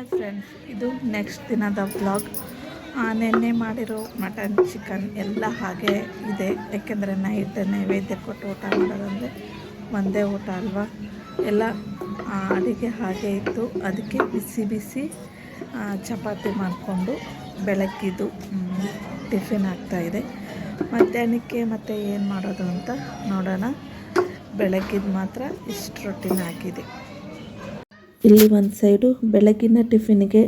Hi friends, ಇದು next ದಿನದ blog ನಿನ್ನೆ ಮಾಡಿರೋ ಮಟನ್, ಚಿಕನ್ ಎಲ್ಲ ಹಾಗೆ ಇದೆ. ಯಾಕೆಂದರೆ ನೈಟ್ ನೈವೇದ್ಯ ಕೊಟ್ಟು ಊಟ ಮಾಡೋದಂದರೆ ಒಂದೇ ಊಟ ಅಲ್ವಾ? ಎಲ್ಲ ಅಡುಗೆ ಹಾಗೆ ಇತ್ತು. ಅದಕ್ಕೆ ಬಿಸಿ ಬಿಸಿ ಚಪಾತಿ ಮಾಡಿಕೊಂಡು ಬೆಳಗ್ಗಿದ್ದು ಟಿಫಿನ್ ಆಗ್ತಾಯಿದೆ ಮಧ್ಯಾಹ್ನಕ್ಕೆ ಮತ್ತೆ ಏನು ಮಾಡೋದು ಅಂತ ನೋಡೋಣ. ಬೆಳಗ್ಗಿದ್ದು ಮಾತ್ರ ಇಷ್ಟು ರೊಟ್ಟಿನ ಹಾಕಿದೆ ಇಲ್ಲಿ ಒಂದು ಸೈಡು ಬೆಳಗಿನ ಟಿಫಿನ್ಗೆ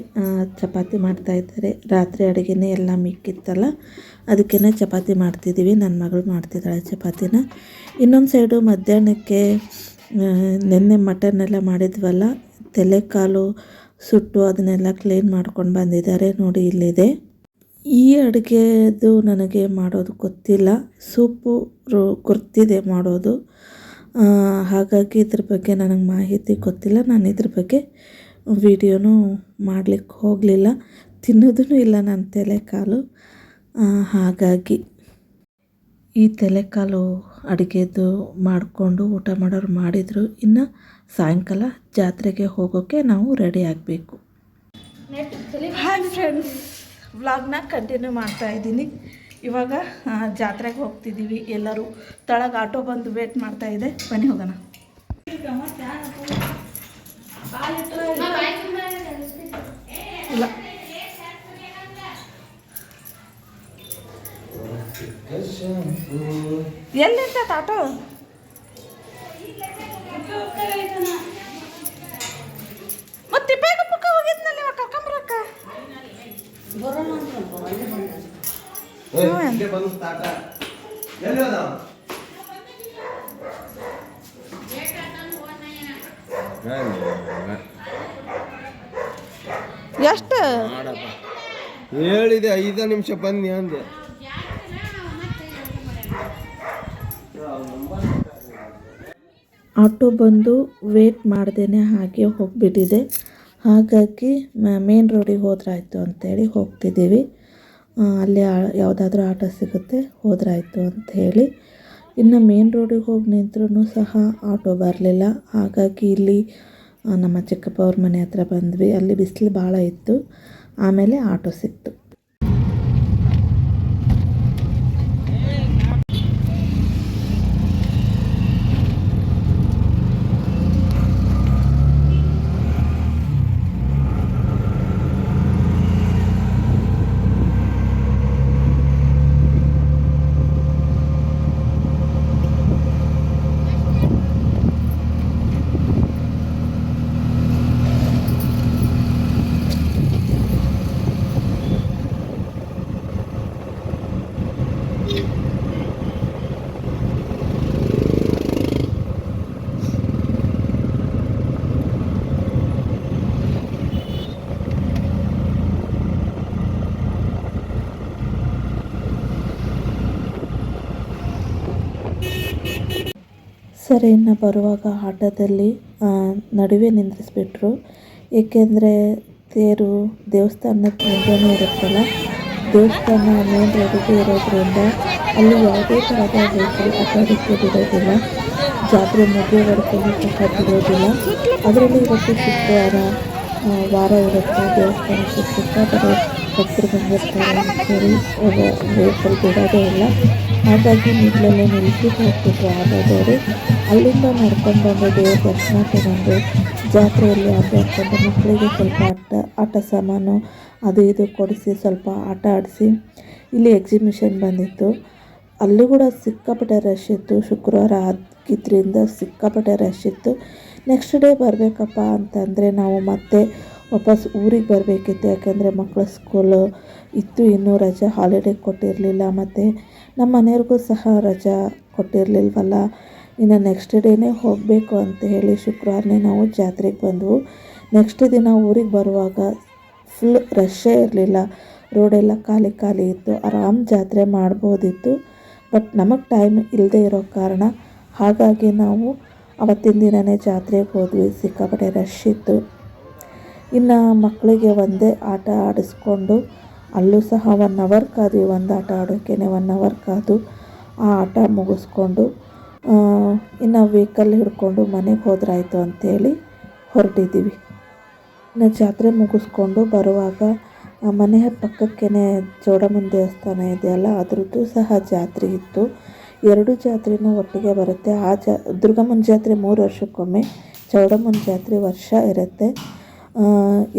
ಚಪಾತಿ ಮಾಡ್ತಾ ಇದ್ದಾರೆ. ರಾತ್ರಿ ಅಡುಗೆನೇ ಎಲ್ಲ ಮಿಕ್ಕಿತ್ತಲ್ಲ ಅದಕ್ಕೇ ಚಪಾತಿ ಮಾಡ್ತಿದ್ದೀವಿ ನನ್ನ ಮಗಳು ಮಾಡ್ತಿದ್ದಾಳೆ ಚಪಾತಿನ. ಇನ್ನೊಂದು ಸೈಡು ಮಧ್ಯಾಹ್ನಕ್ಕೆ ನಿನ್ನೆ ಮಟನ್ ಎಲ್ಲ ಮಾಡಿದ್ವಲ್ಲ ತಲೆ ಕಾಲು ಸುಟ್ಟು ಅದನ್ನೆಲ್ಲ ಕ್ಲೀನ್ ಮಾಡ್ಕೊಂಡು ಬಂದಿದ್ದಾರೆ. ನೋಡಿ ಇಲ್ಲಿದೆ. ಈ ಅಡುಗೆದು ನನಗೆ ಮಾಡೋದು ಗೊತ್ತಿಲ್ಲ. ಸೂಪು ರು- ಗೊತ್ತಿದೆ ಮಾಡೋದು. ಹಾಗಾಗಿ ಇದ್ರ ಬಗ್ಗೆ ನನಗೆ ಮಾಹಿತಿ ಗೊತ್ತಿಲ್ಲ. ನಾನು ಇದ್ರ ಬಗ್ಗೆ ವಿಡಿಯೋನೂ ಮಾಡಲಿಕ್ಕೆ ಹೋಗಲಿಲ್ಲ. ತಿನ್ನೋದೂ ಇಲ್ಲ ನನ್ನ ತಲೆಕಾಲು. ಹಾಗಾಗಿ ಈ ತಲೆಕಾಲು ಅಡುಗೆದು ಮಾಡಿಕೊಂಡು ಊಟ ಮಾಡೋರು ಮಾಡಿದರು. ಇನ್ನು ಸಾಯಂಕಾಲ ಜಾತ್ರೆಗೆ ಹೋಗೋಕ್ಕೆ ನಾವು ರೆಡಿ ಆಗಬೇಕು. ಹಾಯ್ ಫ್ರೆಂಡ್ಸ್ ವ್ಲಾಗ್ನ ಕಂಟಿನ್ಯೂ ಮಾಡ್ತಾ ಇದ್ದೀನಿ. ಇವಾಗ ಜಾತ್ರೆಗೆ ಹೋಗ್ತಿದ್ದೀವಿ ಎಲ್ಲರೂ. ತಳಗೆ ಆಟೋ ಬಂದು ವೇಟ್ ಮಾಡ್ತಾ ಇದೆ. ಬನ್ನಿ ಹೋಗೋಣ. ಇಲ್ಲ. ಎಲ್ಲಿಂದ ಆಟೋ ಮತ್ತೆ ತಿಪ್ಪೇಗ ಪಕ್ಕ ಹೋಗಿದ್ನಲ್ಲ ಇವಾಗ ಕರ್ಕೊಂಬರಕ್ಕ ಇಲ್ಲೇ ಬಂದು ತಾಟ ಎಲ್ಲಿ ಹೋದ ಎಷ್ಟು? ಹೇಳಿದೆ ಐದು ನಿಮಿಷ ಬನ್ನಿ ಅಂದೆ. ಆಟೋ ಬಂದು ವೇಟ್ ಮಾಡ್ದೇನೆ ಹಾಗೆ ಹೋಗಿಬಿಟ್ಟಿದೆ. ಹಾಗಾಗಿ ಮೇನ್ ರೋಡಿಗೆ ಹೋದ್ರಾಯ್ತು ಅಂತೇಳಿ ಹೋಗ್ತಿದ್ದೀವಿ. ಅಲ್ಲಿ ಯಾವುದಾದ್ರೂ ಆಟೋ ಸಿಗುತ್ತೆ, ಹೋದ್ರಾಯ್ತು ಅಂತ ಹೇಳಿ. ಇನ್ನು ಮೇನ್ ರೋಡಿಗೆ ಹೋಗಿ ನಿಂತ್ರೂ ಸಹ ಆಟೋ ಬರಲಿಲ್ಲ. ಹಾಗಾಗಿ ಇಲ್ಲಿ ನಮ್ಮ ಚಿಕ್ಕಪ್ಪ ಅವ್ರ ಮನೆ ಹತ್ರ ಬಂದ್ವಿ. ಅಲ್ಲಿ ಬಿಸಿಲು ಭಾಳ ಇತ್ತು. ಆಮೇಲೆ ಆಟೋ ಸಿಕ್ತು. ಸರಿ ಬರುವಾಗ ಆಟೋದಲ್ಲಿ ನಡುವೆ ನಿಂದ್ರಿಸ್ಬಿಟ್ರು ಏಕೆಂದರೆ ತೇರು ದೇವಸ್ಥಾನದ ಮುಂದೆನೇ ಇರುತ್ತಲ್ಲ, ದೇವಸ್ಥಾನ ರೋಡಿಗೆ ಇರೋದ್ರಿಂದ ಅಲ್ಲಿ ಯಾವುದೇ ಥರದ ವೆಹಿಕಲ್ ಅಡ್ಡಾಡೋಕ್ಕೆ ಬಿಡೋದಿಲ್ಲ ಜಾತ್ರೆ ಮುಗಿಯೋವರೆಗೂ ಸಹ ಬಿಡೋದಿಲ್ಲ. ಅದರಲ್ಲಿ ಇವತ್ತು ಶುಕ್ರವಾರ ವಾರ ಇರುತ್ತೆ ದೇವಸ್ಥಾನಕ್ಕೆ ಸಿಕ್ಕಾಪಟ್ಟೆ ಭಕ್ತರು ಬಂದಿರ್ತಾರೆ ವೆಹಿಕಲ್ ಬಿಡೋದೇ ಇಲ್ಲ ಹಾಗಾಗಿ ನಿಲ್ಲಲ್ಲೇ ನಿಲ್ಲಿಸಿ ಹೋಗ್ತಿದ್ರು ಆಗೋದವರು ಅಲ್ಲಿಂದ ನಡ್ಕೊಂಡು ಬಂದು ದೇವ್ರ ದರ್ಶನ ತಗೊಂಡು ಜಾತ್ರೆಯಲ್ಲಿ ಆಟ ಆಡ್ಕೊಂಡು ಮಕ್ಕಳಿಗೆ ಸ್ವಲ್ಪ ಆಟ ಆಟ ಸಾಮಾನು ಅದು ಇದು ಕೊಡಿಸಿ ಸ್ವಲ್ಪ ಆಟ ಆಡಿಸಿ ಇಲ್ಲಿ ಎಕ್ಸಿಬಿಷನ್ ಬಂದಿತ್ತು ಅಲ್ಲಿ ಕೂಡ ಸಿಕ್ಕಾಪಟ್ಟೆ ರಶ್ ಇತ್ತು ಶುಕ್ರವಾರ ಆಗಿದ್ದರಿಂದ ಸಿಕ್ಕಾಪಟ್ಟೆ ರಶ್ ಇತ್ತು ನೆಕ್ಸ್ಟ್ ಡೇ ಬರಬೇಕಪ್ಪ ಅಂತಂದರೆ ನಾವು ಮತ್ತೆ ವಾಪಸ್ ಊರಿಗೆ ಬರಬೇಕಿತ್ತು. ಯಾಕೆಂದರೆ ಮಕ್ಕಳ ಸ್ಕೂಲು ಇತ್ತು, ಇನ್ನೂ ರಜೆ ಹಾಲಿಡೇ ಕೊಟ್ಟಿರಲಿಲ್ಲ. ಮತ್ತು ನಮ್ಮ ಮನೆಯವ್ರಿಗೂ ಸಹ ರಜಾ ಕೊಟ್ಟಿರಲಿಲ್ವಲ್ಲ? ಇನ್ನು ನೆಕ್ಸ್ಟ್ ಡೇನೇ ಹೋಗಬೇಕು ಅಂತ ಹೇಳಿ ಶುಕ್ರವಾರನೇ ನಾವು ಜಾತ್ರೆಗೆ ಬಂದವು. ನೆಕ್ಸ್ಟ್ ದಿನ ಊರಿಗೆ ಬರುವಾಗ ಫುಲ್ ರಶ್ಶೇ ಇರಲಿಲ್ಲ. ರೋಡೆಲ್ಲ ಖಾಲಿ ಖಾಲಿ ಇತ್ತು. ಆರಾಮ್ ಜಾತ್ರೆ ಮಾಡ್ಬೋದಿತ್ತು. ಬಟ್ ನಮಗೆ ಟೈಮ್ ಇಲ್ಲದೆ ಇರೋ ಕಾರಣ ಹಾಗಾಗಿ ನಾವು ಅವತ್ತಿನ ದಿನವೇ ಜಾತ್ರೆಗೆ ಹೋದ್ವಿ. ಸಿಕ್ಕಾಪಟ್ಟೆ ರಶ್ ಇತ್ತು. ಇನ್ನು ಮಕ್ಕಳಿಗೆ ಒಂದೇ ಆಟ ಆಡಿಸ್ಕೊಂಡು ಅಲ್ಲೂ ಸಹ ಒನ್ ಅವರ್ ಕಾದ್ವಿ ಒಂದು ಆಟ ಆಡೋಕ್ಕೇ ಒನ್ ಅವರ್ ಕಾದು ಆ ಆಟ ಮುಗಿಸ್ಕೊಂಡು ಇನ್ನು ವೆಹಿಕಲ್ ಹಿಡ್ಕೊಂಡು ಮನೆಗೆ ಹೋದ್ರಾಯ್ತು ಅಂತೇಳಿ ಹೊರಟಿದ್ದೀವಿ ಇನ್ನು ಜಾತ್ರೆ ಮುಗಿಸ್ಕೊಂಡು ಬರುವಾಗ ಮನೆಯ ಪಕ್ಕಕ್ಕೇ ಚೌಡಮ್ಮನ ದೇವಸ್ಥಾನ ಇದೆಯಲ್ಲ, ಅದರದ್ದು ಸಹ ಜಾತ್ರೆ ಇತ್ತು. ಎರಡು ಜಾತ್ರೆನೂ ಒಟ್ಟಿಗೆ ಬರುತ್ತೆ. ಆ ಜಾ, ದುರ್ಗಮ್ಮನ ಜಾತ್ರೆ ಮೂರು ವರ್ಷಕ್ಕೊಮ್ಮೆ, ಚೌಡಮ್ಮನ ಜಾತ್ರೆ ವರ್ಷ ಇರುತ್ತೆ.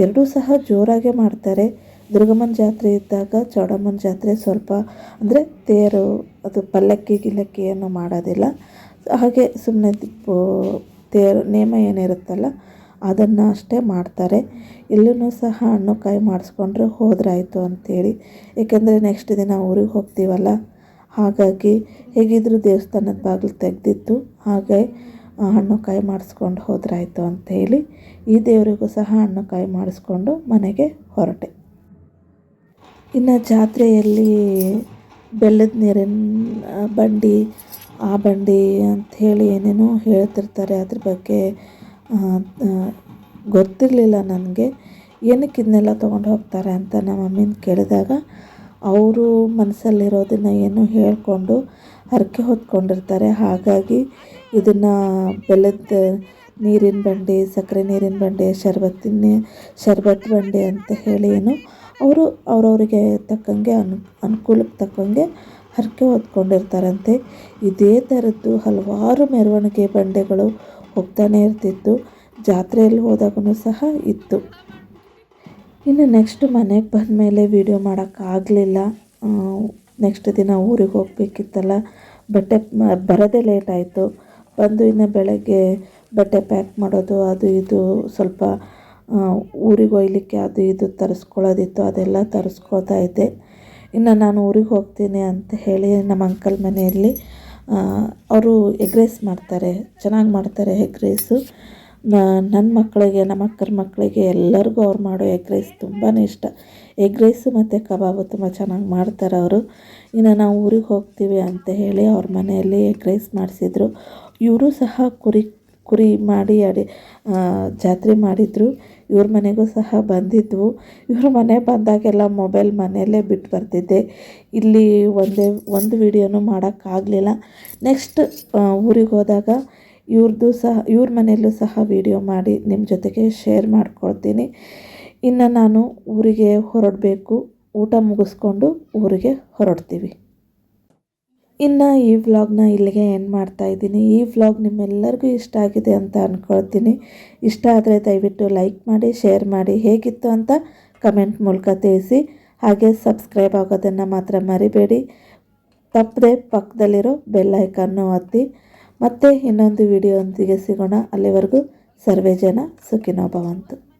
ಎರಡೂ ಸಹ ಜೋರಾಗೆ ಮಾಡ್ತಾರೆ. ದುರ್ಗಮ್ಮನ ಜಾತ್ರೆ ಇದ್ದಾಗ, ಚೌಡಮ್ಮನ ಜಾತ್ರೆ ಸ್ವಲ್ಪ ಅಂದರೆ ತೇರು, ಅದು ಪಲ್ಲಕ್ಕಿ ಗಿಲಕ್ಕಿಯನ್ನು ಮಾಡೋದಿಲ್ಲ. ಹಾಗೆ ಸುಮ್ಮನೆ ತೇರು, ನೇಮ ಏನಿರುತ್ತಲ್ಲ, ಅದನ್ನು ಅಷ್ಟೇ ಮಾಡ್ತಾರೆ. ಇಲ್ಲೂ ಸಹ ಹಣ್ಣು ಕಾಯಿ ಮಾಡಿಸ್ಕೊಂಡ್ರೆ ಹೋದ್ರಾಯಿತು ಅಂತೇಳಿ. ಏಕೆಂದರೆ ನೆಕ್ಸ್ಟ್ ದಿನ ಊರಿಗೆ ಹೋಗ್ತೀವಲ್ಲ, ಹಾಗಾಗಿ ಹೇಗಿದ್ದರೂ ದೇವಸ್ಥಾನದ ಬಾಗಿಲು ತೆಗೆದಿತ್ತು. ಹಾಗೆ ಹಣ್ಣು ಕಾಯಿ ಮಾಡಿಸ್ಕೊಂಡು ಹೋದ್ರಾಯ್ತು ಅಂತ ಹೇಳಿ ಈ ದೇವರಿಗೂ ಸಹ ಹಣ್ಣು ಕಾಯಿ ಮಾಡಿಸ್ಕೊಂಡು ಮನೆಗೆ ಹೊರಟೆ. ಇನ್ನು ಜಾತ್ರೆಯಲ್ಲಿ ಬೆಲ್ಲದ ನೀರಿನ ಬಂಡಿ, ಆ ಬಂಡಿ ಅಂಥೇಳಿ ಏನೇನೋ ಹೇಳ್ತಿರ್ತಾರೆ ಅದ್ರ ಬಗ್ಗೆ ಗೊತ್ತಿರಲಿಲ್ಲ ನನಗೆ. ಏನಕ್ಕೆ ಇದನ್ನೆಲ್ಲ ತೊಗೊಂಡು ಹೋಗ್ತಾರೆ ಅಂತ ನಮ್ಮ ಮಮ್ಮಿನ ಕೇಳಿದಾಗ ಅವರು ಮನಸ್ಸಲ್ಲಿರೋದನ್ನು ಏನೋ ಹೇಳಿಕೊಂಡು ಹರಕೆ ಹೊತ್ಕೊಂಡಿರ್ತಾರೆ. ಹಾಗಾಗಿ ಇದನ್ನು ಬೆಲ್ಲದ ನೀರಿನ ಬಂಡಿ, ಸಕ್ಕರೆ ನೀರಿನ ಬಂಡೆ, ಶರ್ಬತ್ತಿನ, ಶರಬತ್ ಬಂಡಿ ಅಂತ ಹೇಳಿ ಏನು ಅವರು ಅವರವರಿಗೆ ತಕ್ಕಂಗೆ ಅನು, ಅನುಕೂಲಕ್ಕೆ ತಕ್ಕಂಗೆ ಹರಕೆ ಹೊತ್ಕೊಂಡಿರ್ತಾರಂತೆ. ಇದೇ ಥರದ್ದು ಹಲವಾರು ಮೆರವಣಿಗೆ ಬಂಡೆಗಳು ಹೋಗ್ತಾನೆ ಇರ್ತಿತ್ತು. ಜಾತ್ರೆಯಲ್ಲಿ ಹೋದಾಗೂ ಸಹ ಇತ್ತು. ಇನ್ನು ನೆಕ್ಸ್ಟ್ ಮನೆಗೆ ಬಂದಮೇಲೆ ವೀಡಿಯೋ ಮಾಡೋಕ್ಕಾಗಲಿಲ್ಲ ನೆಕ್ಸ್ಟ್ ದಿನ ಊರಿಗೆ ಹೋಗಬೇಕಿತ್ತಲ್ಲ, ಬಟ್ಟೆ ಬರೋದೇ ಲೇಟ್ ಆಯಿತು. ಬಂದು ಇನ್ನು ಬೆಳಗ್ಗೆ ಬಟ್ಟೆ ಪ್ಯಾಕ್ ಮಾಡೋದು, ಅದು ಇದು, ಸ್ವಲ್ಪ ಊರಿಗೆ ಒಯ್ಲಿಕ್ಕೆ ಅದು ಇದು ತರಿಸ್ಕೊಳ್ಳೋದಿತ್ತು, ಅದೆಲ್ಲ ತರಿಸ್ಕೊಳ್ತಾ ಇದ್ದೆ. ಇನ್ನು ನಾನು ಊರಿಗೆ ಹೋಗ್ತೀನಿ ಅಂತ ಹೇಳಿ ನಮ್ಮ ಅಂಕಲ್ ಮನೆಯಲ್ಲಿ ಅವರು ಎಗ್ ರೈಸ್ ಮಾಡ್ತಾರೆ, ಚೆನ್ನಾಗಿ ಮಾಡ್ತಾರೆ ಎಗ್ ರೈಸು ನನ್ನ ಮಕ್ಕಳಿಗೆ ನಮ್ಮ ಅಕ್ಕರ ಮಕ್ಕಳಿಗೆ ಎಲ್ಲರಿಗೂ ಅವ್ರು ಮಾಡೋ ಎಗ್ ರೈಸ್ ತುಂಬಾ ಇಷ್ಟ. ಎಗ್ ರೈಸು ಮತ್ತು ಕಬಾಬು ತುಂಬ ಚೆನ್ನಾಗಿ ಮಾಡ್ತಾರೆ ಅವರು. ಇನ್ನು ನಾವು ಊರಿಗೆ ಹೋಗ್ತೀವಿ ಅಂತ ಹೇಳಿ ಅವ್ರ ಮನೆಯಲ್ಲಿ ಎಗ್ ರೈಸ್ ಮಾಡಿಸಿದ್ರು. ಇವರು ಸಹ ಕುರಿ ಕುರಿ ಮಾಡಿ ಅಡಿ ಜಾತ್ರೆ ಮಾಡಿದರು. ಇವ್ರ ಮನೆಗೂ ಸಹ ಬಂದಿದ್ವು. ಇವ್ರ ಮನೆ ಬಂದಾಗೆಲ್ಲ ಮೊಬೈಲ್ ಮನೆಯಲ್ಲೇ ಬಿಟ್ಟು ಬರ್ತಿದ್ದೆ. ಇಲ್ಲಿ ಒಂದೇ, ಒಂದು ವೀಡಿಯೋನು ಮಾಡೋಕ್ಕಾಗಲಿಲ್ಲ ನೆಕ್ಸ್ಟ್ ಊರಿಗೆ ಹೋದಾಗ ಇವ್ರದ್ದು ಸಹ, ಇವ್ರ ಮನೆಯಲ್ಲೂ ಸಹ ವೀಡಿಯೋ ಮಾಡಿ ನಿಮ್ಮ ಜೊತೆಗೆ ಶೇರ್ ಮಾಡ್ಕೊಳ್ತೀನಿ. ಇನ್ನು ನಾನು ಊರಿಗೆ ಹೊರಡಬೇಕು. ಊಟ ಮುಗಿಸ್ಕೊಂಡು ಊರಿಗೆ ಹೊರಡ್ತೀವಿ. ಇನ್ನು ಈ ವ್ಲಾಗ್ನ ಇಲ್ಲಿಗೆ ಎಂಡ್ ಮಾಡ್ತಾ ಇದ್ದೀನಿ. ಈ ವ್ಲಾಗ್ ನಿಮ್ಮೆಲ್ಲರಿಗೂ ಇಷ್ಟ ಆಗಿದೆ ಅಂತ ಅಂದ್ಕೊಳ್ತೀನಿ ಇಷ್ಟ ಆದರೆ ದಯವಿಟ್ಟು ಲೈಕ್ ಮಾಡಿ ಶೇರ್ ಮಾಡಿ. ಹೇಗಿತ್ತು ಅಂತ ಕಮೆಂಟ್ ಮೂಲಕ ತಿಳಿಸಿ. ಹಾಗೆ ಸಬ್ಸ್ಕ್ರೈಬ್ ಆಗೋದನ್ನು ಮಾತ್ರ ಮರಿಬೇಡಿ. ತಪ್ಪದೆ ಪಕ್ಕದಲ್ಲಿರೋ ಬೆಲ್ ಐಕನ್ನು ಒತ್ತಿ. ಮತ್ತೆ ಇನ್ನೊಂದು ವಿಡಿಯೋದೊಂದಿಗೆ ಸಿಗೋಣ. ಅಲ್ಲಿವರೆಗೂ ಸರ್ವೇ ಜನ ಸುಖಿನೋ ಭವಂತು.